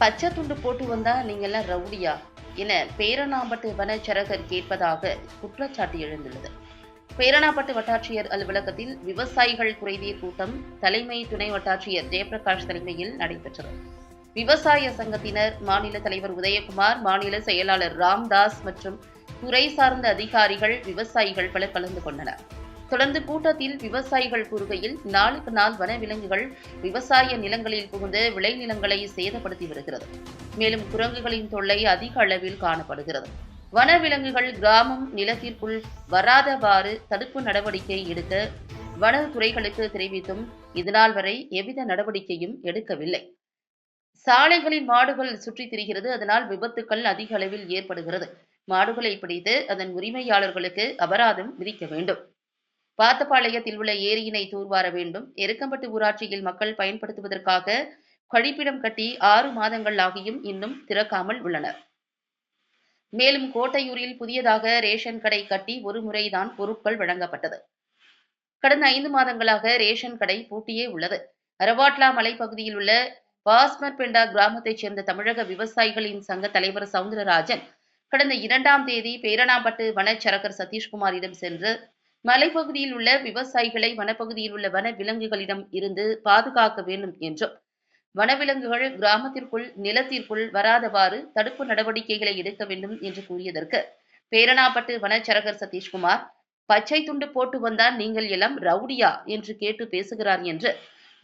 பச்சை துண்டு போட்டு வந்தா நீங்கெல்லாம் ரவுடியா? என பேரணாம்பட்டு வனச்சரகர் கேட்பதாக குற்றச்சாட்டு எழுந்துள்ளது. பேரணாம்பட்டு வட்டாட்சியர் அலுவலகத்தில் விவசாயிகள் குறைதீர் கூட்டம் தலைமை துணை வட்டாட்சியர் ஜெயபிரகாஷ் தலைமையில் நடைபெற்றது. விவசாய சங்கத்தினர் மாநில தலைவர் உதயகுமார் மாநில செயலாளர் ராம்தாஸ் மற்றும் துறை சார்ந்த அதிகாரிகள் விவசாயிகள் பலர் கலந்து கொண்டனர். தொடர்ந்து கூட்டத்தில் விவசாயிகள் கூறுகையில் நாளுக்கு நாள் வனவிலங்குகள் விவசாய நிலங்களில் புகுந்து விளைநிலங்களை சேதப்படுத்தி வருகிறது. மேலும் குரங்குகளின் தொல்லை அதிக அளவில் காணப்படுகிறது. வனவிலங்குகள் கிராமம் நிலத்திற்குள் வராதவாறு தடுப்பு நடவடிக்கை எடுக்க வனத்துறைகளுக்கு தெரிவித்தும் இதுநாள் வரை எவ்வித நடவடிக்கையும் எடுக்கவில்லை. சாலைகளில் மாடுகள் சுற்றித் திரிகிறது. அதனால் விபத்துக்கள் அதிக அளவில் ஏற்படுகிறது. மாடுகளை பிடித்து அதன் உரிமையாளர்களுக்கு அபராதம் விதிக்க வேண்டும். வாத்தப்பாளையத்தில் உள்ள ஏரியினை தூர்வார வேண்டும். எருக்கம்பட்டு ஊராட்சியில் மக்கள் பயன்படுத்துவதற்காக கழிப்பிடம் கட்டி ஆறு மாதங்கள் ஆகியும் இன்னும் திறக்காமல் உள்ளனர். மேலும் கோட்டையூரில் புதியதாக ரேஷன் கடை கட்டி ஒரு முறைதான் பொருட்கள் வழங்கப்பட்டது. கடந்த ஐந்து மாதங்களாக ரேஷன் கடை பூட்டியே உள்ளது. அரவாட்லா மலைப்பகுதியில் உள்ள பாஸ்மர்பெண்டா கிராமத்தைச் சேர்ந்த தமிழக விவசாயிகளின் சங்க தலைவர் சவுந்தரராஜன் கடந்த இரண்டாம் தேதி பேரணாம்பட்டு வனச்சரகர் சதீஷ்குமாரிடம் சென்று மலைப்பகுதியில் உள்ள விவசாயிகளை வனப்பகுதியில் உள்ள வன விலங்குகளிடம் இருந்து பாதுகாக்க வேண்டும் என்றும் வனவிலங்குகள் கிராமத்திற்குள் நிலத்திற்குள் வராதவாறு தடுப்பு நடவடிக்கைகளை எடுக்க வேண்டும் என்று கூறியதற்கு பேரணாப்பட்டு வனச்சரகர் சதீஷ்குமார் பச்சை துண்டு போட்டு வந்தால் நீங்கள் எல்லாம் ரவுடியா என்று கேட்டு பேசுகிறார் என்று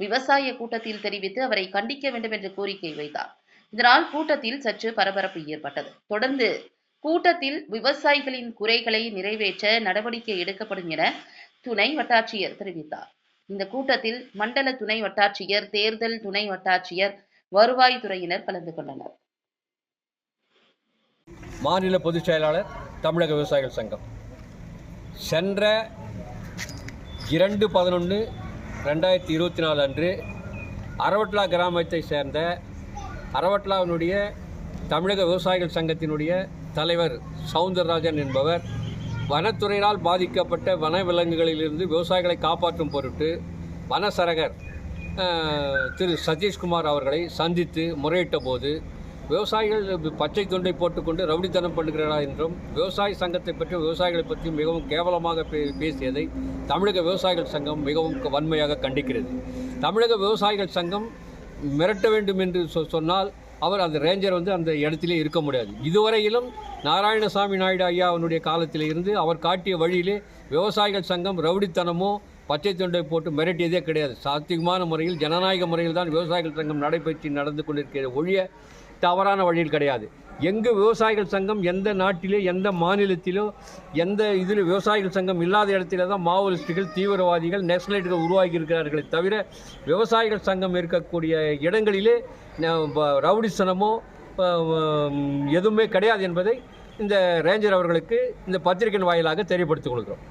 விவசாய கூட்டத்தில் தெரிவித்து அவரை கண்டிக்க வேண்டும் என்று கோரிக்கை வைத்தார். இதனால் கூட்டத்தில் சற்று பரபரப்பு ஏற்பட்டது. தொடர்ந்து கூட்டத்தில் விவசாயிகளின் குறைகளை நிறைவேற்ற நடவடிக்கை எடுக்கப்படும் என துணை வட்டாட்சியர் தெரிவித்தார். இந்த கூட்டத்தில் மண்டல துணை வட்டாட்சியர் தேர்தல் துணை வட்டாட்சியர் வருவாய்த்துறையினர் கலந்து கொண்டனர். மாநில பொதுச் செயலாளர் தமிழக விவசாயிகள் சங்கம். சென்ற இரண்டு பதினொன்று ரெண்டாயிரத்தி இருபத்தி நாலு அன்று அரவட்லா கிராமத்தை சேர்ந்த அரவட்லாவினுடைய தமிழக விவசாயிகள் சங்கத்தினுடைய தலைவர் சவுந்தரராஜன் என்பவர் வனத்துறையினால் பாதிக்கப்பட்ட வனவிலங்குகளிலிருந்து விவசாயிகளை காப்பாற்றும் பொருட்டு வனசரகர் திரு சதீஷ்குமார் அவர்களை சந்தித்து முறையிட்ட போது விவசாயிகள் பச்சை துண்டை போட்டுக்கொண்டு ரவுடித்தனம் பண்ணுகிறாரா என்றும் விவசாய சங்கத்தை பற்றி விவசாயிகளை பற்றி மிகவும் கேவலமாக பே- பேசியதை தமிழக விவசாயிகள் சங்கம் மிகவும் வன்மையாக கண்டிக்கிறது. தமிழக விவசாயிகள் சங்கம் மிரட்ட வேண்டும் என்று சொ- சொன்னால் அவர் அந்த ரேஞ்சர் வந்து அந்த இடத்திலே இருக்க முடியாது. இதுவரையிலும் நாராயணசாமி நாயுடு ஐயா அவனுடைய காலத்தில் இருந்து அவர் காட்டிய வழியிலே விவசாயிகள் சங்கம் ரவுடித்தனமோ பச்சை தொண்டை போட்டு மிரட்டியதே கிடையாது. சாத்தியமான முறையில் ஜனநாயக முறையில் தான் விவசாயிகள் சங்கம் நடைபெற்று நடந்து கொண்டிருக்கிறது ஒழிய தவறான வழியில் கிடையாது. எங்கு விவசாயிகள் சங்கம் எந்த நாட்டிலே எந்த மாநிலத்திலோ எந்த இதில் விவசாயிகள் சங்கம் இல்லாத இடத்துல தான் மாவோயிஸ்டுகள் தீவிரவாதிகள் நேஷனலைட்டுகள் உருவாகி இருக்கிறார்களே தவிர விவசாயிகள் சங்கம் இருக்கக்கூடிய இடங்களிலே ப- ரவுடிசனமோ எதுவுமே கிடையாது என்பதை இந்த ரேஞ்சர் அவர்களுக்கு இந்த பத்திரிகையின் வாயிலாக தெரியப்படுத்திக் கொள்கிறோம்.